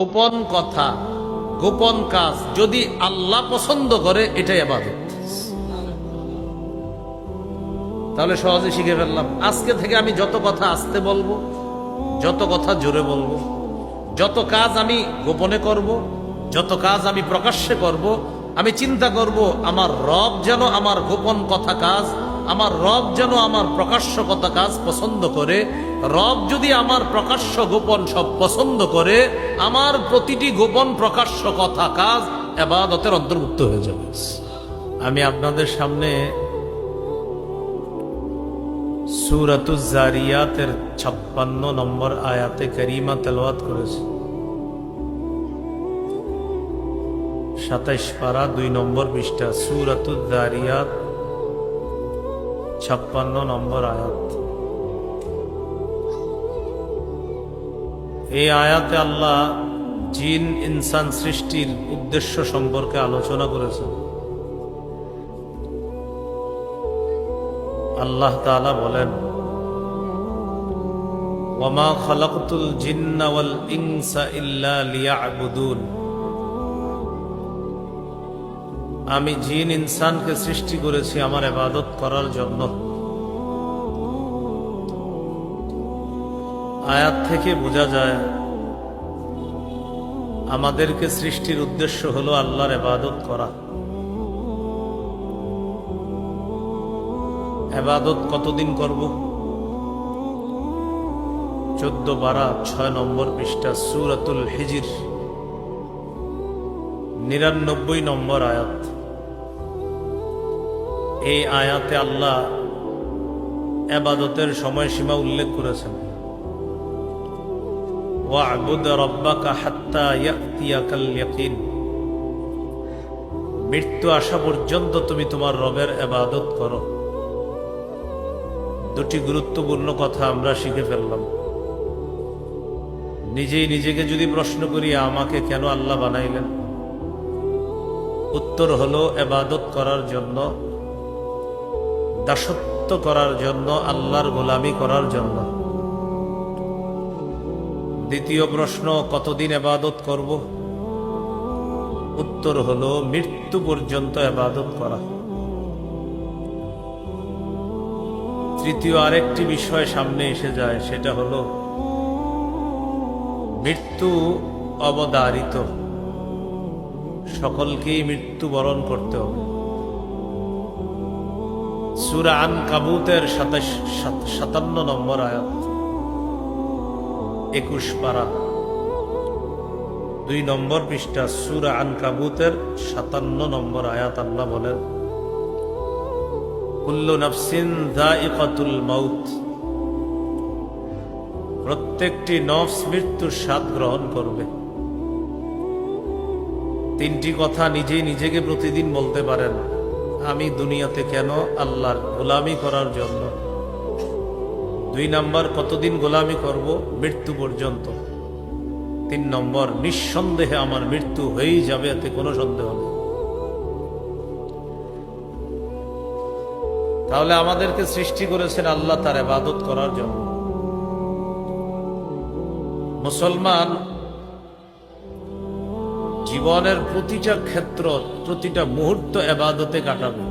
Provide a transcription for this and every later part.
গোপন কথা, গোপন কাজ, যদি আল্লাহ পছন্দ করে, এটাই আবাদত। তাহলে সহজে শিখে ফেললাম। আজকে থেকে আমি যত কথা আসতে বলব, যত কথা জোরে বলব, যত কাজ আমি গোপনে করব, যত কাজ আমি প্রকাশ্যে করব, আমি চিন্তা করব, আমার রব যেন আমার গোপন কথা কাজ, আমার রব যেন আমার প্রকাশ্য কথা কাজ পছন্দ করে রব যদি আমার প্রকাশ্য গোপন সব পছন্দ করে, আমার প্রতিটি গোপন প্রকাশ্য কথা, কাজ, এবাদতের অন্তর্ভুক্ত হয়ে যাবে। আমি আপনাদের সামনে সুরাতুজারিয়াতের ছাপ্পান্ন নম্বর আয়াতে করিমা তেলাওয়াত করেছে। সাতাইশ পারা দুই নম্বর পৃষ্ঠা সুরাতুজারিয়াত ছাপ্পান্ন নম্বর আয়াত। এই আয়াতে আল্লাহ জিন, ইনসান সৃষ্টির উদ্দেশ্য সম্পর্কে আলোচনা করেছেন। আল্লাহ তাআলা বলেন, ওয়ামা খালাকতুল জিন্না ওয়াল ইনসা ইল্লা লিয়াবুদুন। আমি জিন, ইনসানকে সৃষ্টি করেছি আমার ইবাদত করার জন্য। আয়াত থেকে বোঝা যায়, আমাদেরকে সৃষ্টির উদ্দেশ্য হলো আল্লাহর এবাদত করা। এবাদত কতদিন করব? চোদ্দ বারা ছয় নম্বর পৃষ্ঠা, সুরাতুল হিজির, নিরানব্বই নম্বর আয়াত। এই আয়াতে আল্লাহ এবাদতের সময়সীমা উল্লেখ করেছেন। ওয়াবুদ রব্বাকা হাত্তা ইয়াতিয়াকাল ইয়াকিন মৃত্যু আসা পর্যন্ত তুমি তোমার রবের এবাদত করো। দুটি গুরুত্বপূর্ণ কথা আমরা শিখে ফেললাম। নিজেই নিজেকে যদি প্রশ্ন করি, আমাকে কেন আল্লাহ বানাইলেন? উত্তর হলো এবাদত করার জন্য, দাসত্ব করার জন্য, আল্লাহর গোলামি করার জন্য। দ্বিতীয় প্রশ্ন, কতদিন এবাদত করব? উত্তর হলো, মৃত্যু পর্যন্ত এবাদত করা। তৃতীয় আরেকটি বিষয় সামনে এসে যায়, সেটা হলো, মৃত্যু অবদারিত। সকলকেই মৃত্যু বরণ করতে হবে। সুরা আন কাবুতের সাতান্ন নম্বর আয়াত। একুশ পারা। দুই নম্বর পৃষ্ঠা, সুরা আন কাবুতের সাতান্ন নম্বর আয়াত আল্লাহ বলেন, কুল্লু নফসিন দাইকাতুল মাউত। প্রত্যেকটি নফস মৃত্যুর স্বাদ গ্রহণ করবে। তিনটি কথা নিজেই নিজেকে প্রতিদিন বলতে পারেন, আমি দুনিয়াতে কেন আল্লাহর গোলামি করার জন্য দুই নম্বর, কতদিন গোলামি করব? মৃত্যু পর্যন্ত। তিন নম্বর, নিঃসন্দেহে আমার মৃত্যু হয়েই যাবে, এতে কোনো সন্দেহ নেই। তাহলে আমাদেরকে সৃষ্টি করেছেন আল্লাহ তার এবাদত করার জন্য। মুসলমান জীবনের প্রতিটা ক্ষেত্র, প্রতিটা মুহূর্ত এবাদতে কাটাবে।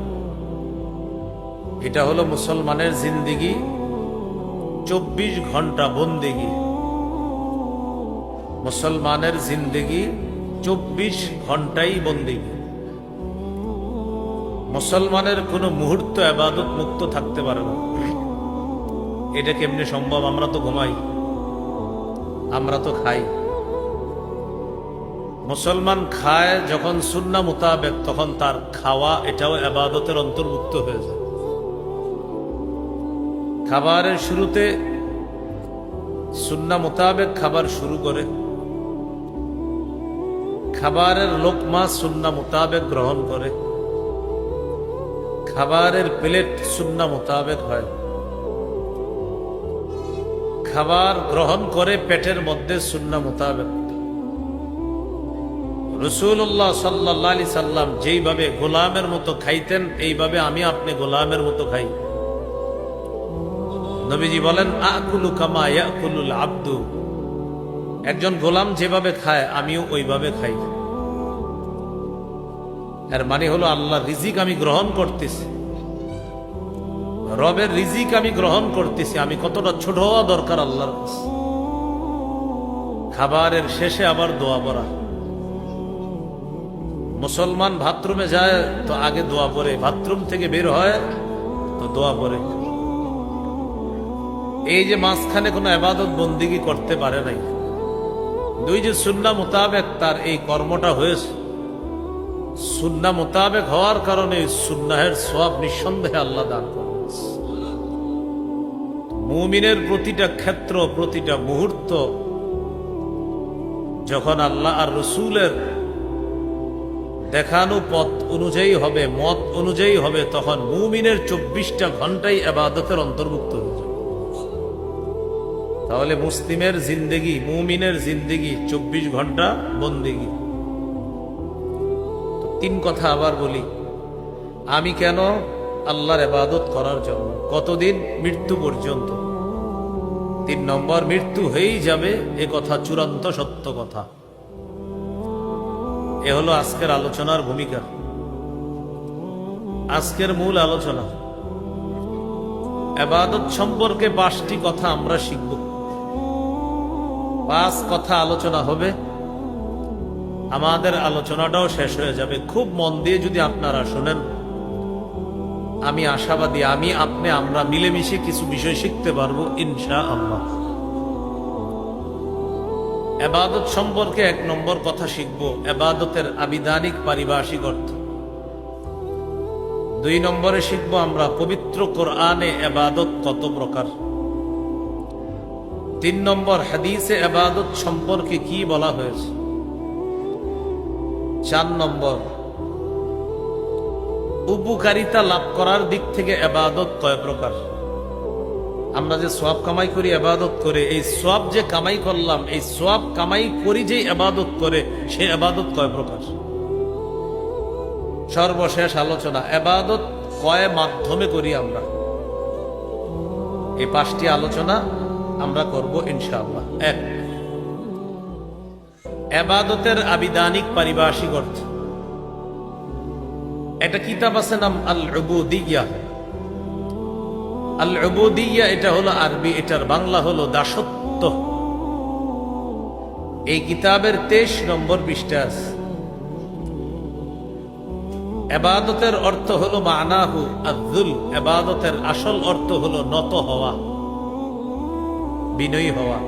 এটা হলো মুসলমানের জিন্দিগি। চব্বিশ ঘণ্টা বন্দেগি। মুসলমানের জিন্দেগি চব্বিশ ঘন্টাই বন্দিগি। মুসলমানের কোনো মুহূর্ত আবাদত মুক্ত থাকতে পারে না। এটা কেমনি সম্ভব? আমরা তো ঘুমাই। আমরা তো খাই। মুসলমান খায় যখন সুন্না মোতাবেক, তখন তার খাওয়া এটাও আবাদতের অন্তর্ভুক্ত হয়ে যায়। খাবারের শুরুতে সুন্না মোতাবেক খাবার শুরু করে। খাবারের লোকমা সুন্না মোতাবেক গ্রহণ করে। খাবারের প্লেট সুন্না মোতাবেক হয়। খাবার গ্রহণ করে পেটের মধ্যে সুন্না মোতাবেক। রসুল্লাহ সাল্লাহ আলি সাল্লাম যেইভাবে গোলামের মতো খাইতেন, এইভাবে আমি আপনি গোলামের মতো খাই। নবীজি বলেন, আকুলু কামা ইয়াকুলুল আব্দু। একজন গোলাম যেভাবে খায়, আমিও ওইভাবে খাই। এর মানে হলো আল্লাহ রিজিক আমি গ্রহণ করতেছি। রবের রিজিক আমি গ্রহণ করতেছি, আমি কতটা ছোট হওয়া দরকার আল্লাহর কাছে। খাবারের শেষে আবার দোয়া পড়া। মুসলমান বাথরুমে যায়, তো আগে দোয়া পড়ে, বাথরুম থেকে বের হয়, তো দোয়া পড়ে। এই যে মাঝখানে কোনো আবাদত বন্দিগি করতে পারে নাই। দুই যে সুন্না মোতাবেক তার এই কর্মটা হয়েছে। সুন্না মোতাবেক হওয়ার কারণে সুন্নাহের সব নিঃসন্দেহে আল্লাহ দান করেন মুমিনের প্রতিটা ক্ষেত্র, প্রতিটা মুহূর্ত যখন আল্লাহ আর রসুলের দেখানো পথ অনুযায়ী হবে, মত অনুযায়ী হবে, তখন মুমিনের চব্বিশটা ঘন্টাই আবাদতের অন্তর্ভুক্ত হয়ে যাবে তাহলে মুসলিমের জিন্দেগি, মুমিনের জিন্দেগি চব্বিশ ঘণ্টা বন্দিগি। তিন কথা আবার বলি। আমি কেন আল্লাহর এবাদত করার জন্য? কতদিন? মৃত্যু পর্যন্ত। তিন নম্বর, মৃত্যু হয়েই যাবে, এ কথা চূড়ান্ত সত্য কথা। এ হলো আজকের আলোচনার ভূমিকা। আজকের মূল আলোচনা। এবাদত সম্পর্কে পাঁচটি কথা আমরা শিখব। পাঁচ কথা আলোচনা হবে। আমাদের আলোচনাটাও শেষ হয়ে যাবে। খুব মন দিয়ে যদি আপনারা শোনেন, আমি আশাবাদী, আমি, আপনি, আমরা মিলেমিশে কিছু বিষয় শিখতে পারব ইনশা আল্লাহ এবাদত সম্পর্কে এক নম্বর কথা শিখব, এবাদতের আবিধানিক পারিভাষিক অর্থ। দুই নম্বরে শিখব আমরা, পবিত্র কোরআনে এবাদত কত প্রকার? তিন নম্বর হাদিসে এবাদত সম্পর্কে কি বলা হয়েছে? চার নম্বর, উপকারিতা লাভ করার দিক থেকে এবাদত কয় প্রকার? আমরা যে সব কামাই করি আবাদত করে, এই সব যে কামাই করলাম, এই সব কামাই করি যে আবাদত করে, সে আবাদত কয় প্রকার? সর্বশেষ আলোচনা আবাদত কয় মাধ্যমে করি আমরা? এই পাঁচটি আলোচনা আমরা করব ইনশাআল্লাহ। এক। আবাদতের আবিধানিক পারিভাষিক অর্থ। একটা কিতাব আছে নাম আল উবুদিয়া আল উবুদিয়া এটা হলো আরবি, এটার বাংলা হলো দাসত্ব। এই কিতাবের তেইশ নম্বর পৃষ্ঠা এবাদতের অর্থ হলো মানাহু আব্দুল এবাদতের আসল অর্থ হলো নত হওয়া। বিনয়ী হওয়া।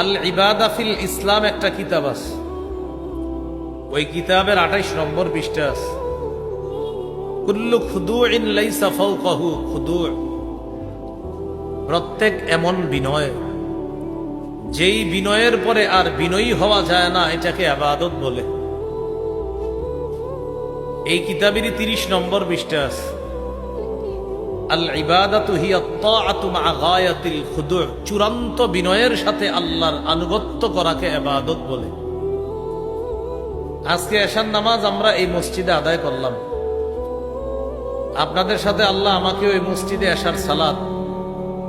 আল ইবাদাফিল ইসলাম একটা কিতাব আছে। ওই কিতাবের আঠাইশ নম্বর পৃষ্ঠা আছে। কুল্লু খুদুইন লাইসা ফাওকাহু খুদু। প্রত্যেক এমন বিনয়, যেই বিনয়ের পরে আর বিনয়ী হওয়া যায় না, এটাকে আবাদত বলে। এই কিতাবেরই তিরিশ নম্বর পৃষ্ঠা আছে। আল ইবাদাতু মা গায়াতিল খুদু। চূড়ান্ত বিনয়ের সাথে আল্লাহর আনুগত্য করাকে বলে। আজকে এশার নামাজ আমরা এই মসজিদে আদায় করলাম। আপনাদের সাথে আল্লাহ আমাকে ওই মসজিদে আসার সালাদ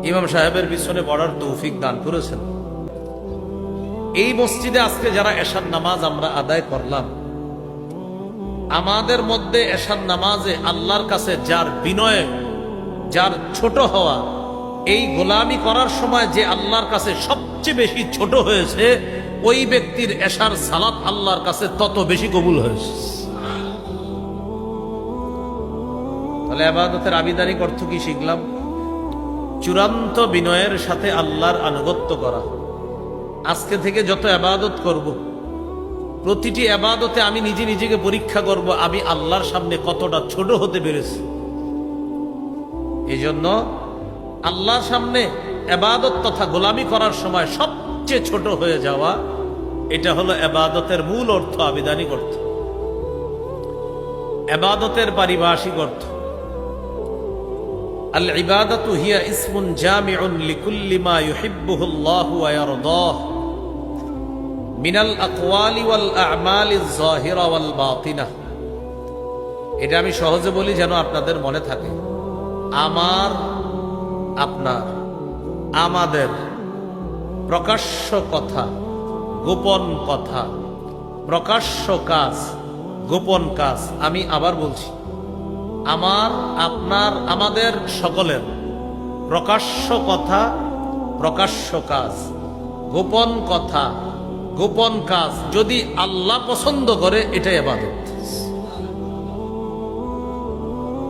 ইমাম সাহেবের পিছনে পড়ার তৌফিক দান করেছেন। এই মসজিদে আজকে যারা এশার নামাজ আমরা আদায় করলাম, আমাদের মধ্যে এশার নামাজে আল্লাহর কাছে যার বিনয় যার ছোট হওয়া, এই গোলামি করার সময় যে আল্লাহর কাছে সবচেয়ে বেশি ছোট হয়েছে, ওই ব্যক্তির এশার সালাত আল্লাহর কাছে তত বেশি কবুল হয়েছে। তাহলে আবাদতের আবিদারিক অর্থ কি শিখলাম? চূড়ান্ত বিনয়ের সাথে আল্লাহর আনুগত্য করা। আজকে থেকে যত আবাদত করব। প্রতিটি আবাদতে আমি নিজে নিজেকে পরীক্ষা করব, আমি আল্লাহর সামনে কতটা ছোট হতে পেরেছি। এই জন্য আল্লাহর সামনে এবাদত তথা গোলামি করার সময় সবচেয়ে ছোট হয়ে যাওয়া, এটা হলো এবাদতের মূল অর্থ, আবিধানিক অর্থ। এবাদতের পারিভাষিক অর্থ। আল ইবাদতু হিয়া ইসমুন জামিউন লিকুল্লি মা ইউহিব্বুহু আল্লাহু ওয়া ইয়ারদাহ। মিনাল আকওয়ালি ওয়াল আ'মালি যাহিরা ওয়াল বাতিনা। এটা আমি সহজে বলি যেন আপনাদের মনে থাকে। আমার, আপনার, আমাদের প্রকাশ্য কথা, গোপন কথা, প্রকাশ্য কাজ, গোপন কাজ, আমি আবার বলছি, আমার, আপনার, আমাদের সকলের প্রকাশ্য কথা, প্রকাশ্য কাজ, গোপন কথা, গোপন কাজ, যদি আল্লাহ পছন্দ করে, এটাই আবাদত।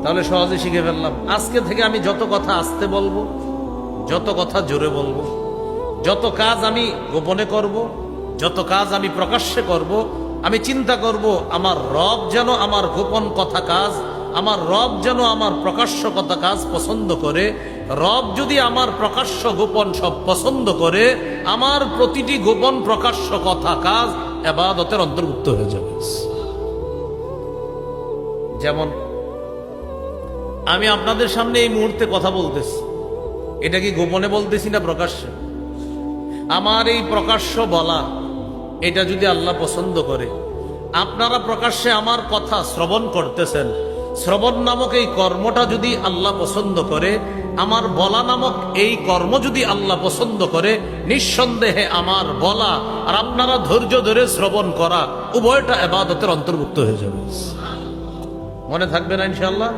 তাহলে সহজে শিখে ফেললাম। আজকে থেকে আমি যত কথা আসতে বলব, যত কথা জোরে বলব, যত কাজ আমি গোপনে করব, যত কাজ আমি প্রকাশ্যে করব, আমি চিন্তা করব আমার রব যেন আমার গোপন কথা কাজ, আমার রব যেন আমার প্রকাশ্য কথা কাজ পছন্দ করে, রব যদি আমার প্রকাশ্য গোপন সব পছন্দ করে, আমার প্রতিটি গোপন প্রকাশ্য কথা কাজ এবাদতের অন্তর্ভুক্ত হয়ে যাবে। যেমন আমি আপনাদের সামনে এই মুহূর্তে কথা বলতেছি। এটা কি গোপনে বলতেছি না প্রকাশ্যে? আমার এই প্রকাশ্য বলা, এটা যদি আল্লাহ পছন্দ করে, আপনারা প্রকাশ্যে আমার কথা শ্রবণ করতেছেন। শ্রবণ নামক এই কর্মটা যদি আল্লাহ পছন্দ করে, আমার বলা নামক এই কর্ম যদি আল্লাহ পছন্দ করে, নিঃসন্দেহে আমার বলা আর আপনারা ধৈর্য ধরে শ্রবণ করা উভয়টা এবাদতের অন্তর্ভুক্ত হয়ে যাবে। মনে থাকবে না ইনশাল্লাহ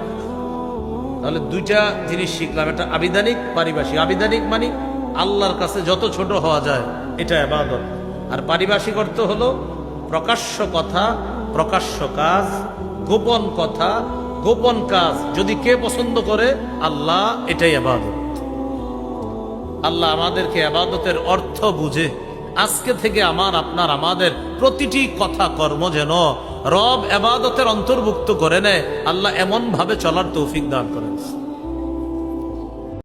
তাহলে দুইটা জিনিস শিখলাম। একটা আবিধানিক পারিভাষিক। আবিধানিক মানে আল্লাহর কাছে যত ছোট হওয়া যায়, এটা এবাদত আর পারিভাষিক অর্থ হলো প্রকাশ্য কথা, প্রকাশ্য কাজ, গোপন কথা, গোপন কাজ। যদি কে পছন্দ করে, আল্লাহ এটাই আবাদত আল্লাহ আমাদেরকে আবাদতের অর্থ বুঝে। আজকে থেকে আমার, আপনার, আমাদের প্রতিটি কথা কর্ম যেন রব এবাদতের অন্তর্ভুক্ত করে নেয়। আল্লাহ এমন ভাবে চলার তৌফিক দান করেন।